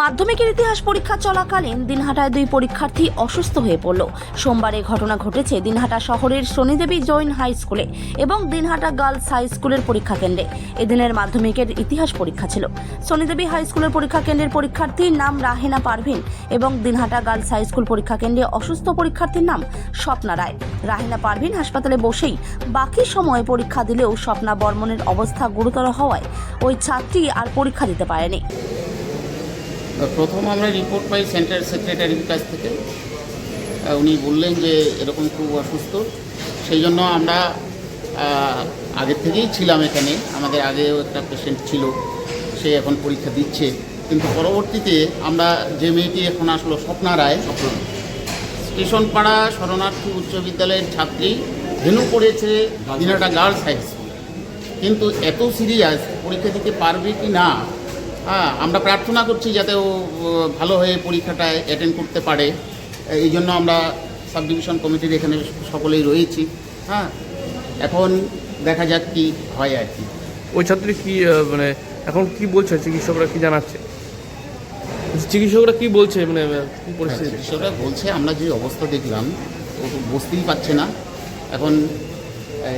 মাধ্যমিকের ইতিহাস পরীক্ষা চলাকালীন দিনহাটায় দুই পরীক্ষার্থী অসুস্থ হয়ে পড়ল। সোমবার এই ঘটনা ঘটেছে দিনহাটা শহরের শনিদেবী জৈন হাই স্কুলে এবং দিনহাটা গার্লস হাই স্কুলের পরীক্ষা কেন্দ্রে। এদিনের মাধ্যমিকের ইতিহাস পরীক্ষা ছিল। শনিদেবী হাই স্কুলের পরীক্ষা কেন্দ্রের পরীক্ষার্থীর নাম রাহেনা পারভিন এবং দিনহাটা গার্লস হাই স্কুল পরীক্ষা কেন্দ্রে অসুস্থ পরীক্ষার্থীর নাম স্বপ্না রায়। রাহেনা পারভিন হাসপাতালে বসেই বাকি সময় পরীক্ষা দিলেও স্বপ্না বর্মনের অবস্থা গুরুতর হওয়ায় ওই ছাত্রী আর পরীক্ষা দিতে পারেনি। প্রথম আমরা রিপোর্ট পাই সেন্টার সেক্রেটারির কাছ থেকে। উনি বললেন যে এরকম খুব অসুস্থ। সেই জন্য আমরা আগের থেকেই ছিলাম এখানে। আমাদের আগেও একটা পেশেন্ট ছিল, সে এখন পরীক্ষা দিচ্ছে। কিন্তু পরবর্তীতে আমরা যে মেয়েটি এখন আসলো, স্বপ্না রায় স্টেশন পাড়া শরণার্থী উচ্চ বিদ্যালয়ের ছাত্রী ধেনু পড়েছে দিনাটা গার্লস হাই স্কুল। কিন্তু এত সিরিয়াস পরীক্ষা দিতে পারবে কি না হ্যাঁ আমরা প্রার্থনা করছি যাতে ও ভালো হয়ে পরীক্ষাটা অ্যাটেন্ড করতে পারে। এই জন্য আমরা সাব ডিভিশন কমিটির এখানে সকলেই রয়েছি। হ্যাঁ এখন দেখা যাক কি হয় আর কি। ওই ছাত্রী কি মানে এখন কি বলছে? চিকিৎসকরা কি জানাচ্ছে? চিকিৎসকরা কি বলছে? মানে পরিস্থিতি? সেটা বলছে আমরা যে অবস্থা দেখলাম ও তো বসতেই পারছে না। এখন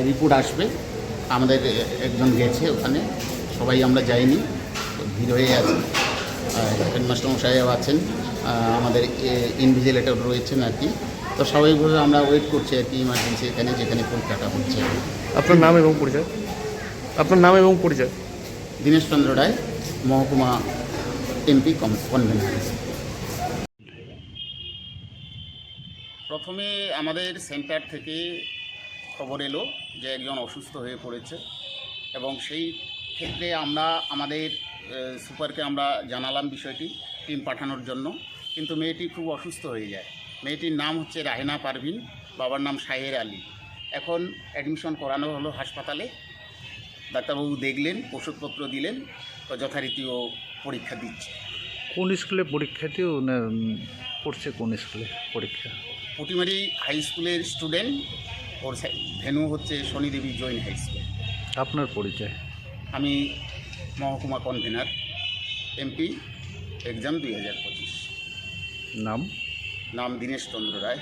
রিপোর্ট আসবে। আমাদের একজন গেছে ওখানে। সবাই আমরা যাইনি। ভিড় হয়ে আছে হেডমাস্টার মশাইও আছেন। আমাদের ইনভিজিলেটর রয়েছেন আর কি। তো স্বাভাবিকভাবে আমরা ওয়েট করছি আর কি ইমার্জেন্সি এখানে যেখানে পরীক্ষাটা হচ্ছে। আপনার নাম এবং পরিচয়? আপনার নাম এবং পরিচয়? দীনেশ চন্দ্র রায় মহকুমা এমপি কনভেনার প্রথমে আমাদের সেন্টার থেকে খবর এলো যে একজন অসুস্থ হয়ে পড়েছে এবং সেই ক্ষেত্রে আমরা আমাদের সুপারকে আমরা জানালাম বিষয়টি টিম পাঠানোর জন্য। কিন্তু মেয়েটি খুব অসুস্থ হয়ে যায়। মেয়েটির নাম হচ্ছে রাহেনা পারভিন বাবার নাম শাহের আলী। এখন অ্যাডমিশন করানো হলো হাসপাতালে। ডাক্তারবাবু দেখলেন ওষুধপত্র দিলেন তো যথারীতি ও পরীক্ষা দিচ্ছে। কোন স্কুলে পরীক্ষাতেও পড়ছে কোন স্কুলে পরীক্ষা? পুটিমারি হাই স্কুলের স্টুডেন্ট ওর ভেনু হচ্ছে শনিদেবী জৈন হাই স্কুল। আপনার পরিচয়? আমি মহকুমা কনভেনার এমপি এক্সাম দুই হাজার পঁচিশ। নাম? নাম দীনেশ চন্দ্র রায়।